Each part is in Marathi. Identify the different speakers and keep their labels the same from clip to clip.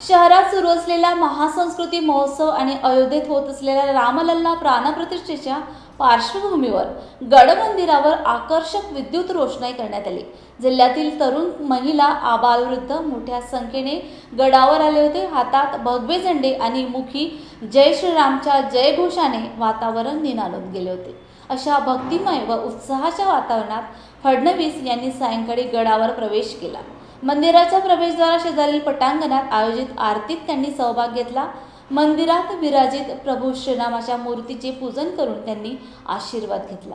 Speaker 1: शहरात सुरू असलेला महासंस्कृती महोत्सव आणि अयोध्येत होत असलेल्या रामलल्ला प्राणप्रतिष्ठेच्या पार्श्वभूमीवर गड मंदिरावर आकर्षक विद्युत रोषणाई करण्यात आली. जिल्ह्यातील तरुण महिला आबालवृद्ध मोठ्या संख्येने गडावर आले होते. हातात भगवे झेंडे आणि मुखी जय श्रीरामच्या जयघोषाने वातावरण निनाळून गेले होते. अशा भक्तिमय व उत्साहाच्या वातावरणात फडणवीस यांनी सायंकाळी गडावर प्रवेश केला. मंदिराच्या प्रवेशद्वारा शेजारील पटांगणात आयोजित आरतीत त्यांनी सहभाग घेतला. मंदिरात विराजित प्रभू श्रीरामाच्या मूर्तीचे पूजन करून त्यांनी आशीर्वाद घेतला.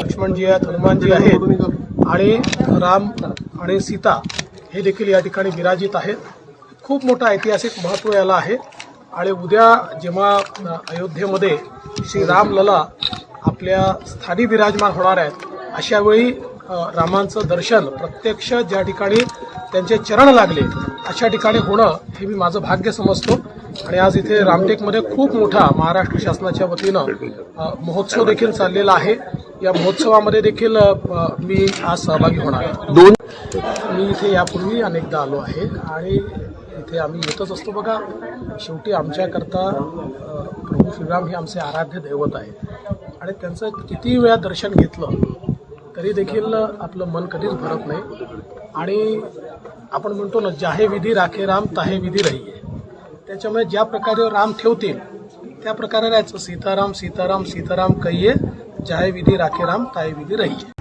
Speaker 2: लक्ष्मणजी आहेत हनुमानजी आहेत आणि राम आणि सीता हे देखील या ठिकाणी विराजित आहेत. खूप मोठं ऐतिहासिक महत्त्व याला आहे. आणि उद्या जेव्हा अयोध्येमध्ये श्री रामलला आपल्या स्थानी विराजमान होणार आहेत अशा वेळी अ, रामांचं दर्शन प्रत्यक्ष ज्या ठिकाणी त्यांचे चरण लागले अशा ठिकाणी होणं हे मी माझं भाग्य समजतो. आणि आज इथे रामटेकमध्ये खूप मोठा महाराष्ट्र शासनाच्या वतीनं महोत्सव देखील चाललेला आहे. या महोत्सवामध्ये देखील मी आज सहभागी होणार आहे.
Speaker 3: दोन
Speaker 2: मी इथे यापूर्वी अनेकदा आलो आहे आणि इथे आम्ही येतच असतो बघा. शेवटी आमच्याकरता प्रभू श्रीराम हे आमचे आराध्य दैवत आहे आणि त्यांचं किती वेळा दर्शन घेतलं तरी देखील आपलं मन कधीच भरत नाही. आणि आपण म्हणतो ना जाहे विधी राखे राम ताहे विधी राही त्याच्यामुळे ज्या प्रकारे राम ठेवतील त्या प्रकारे राहायचं. सीताराम सीताराम सीताराम कैये जाहे विधी राखे राम ताहे विधी रहिये.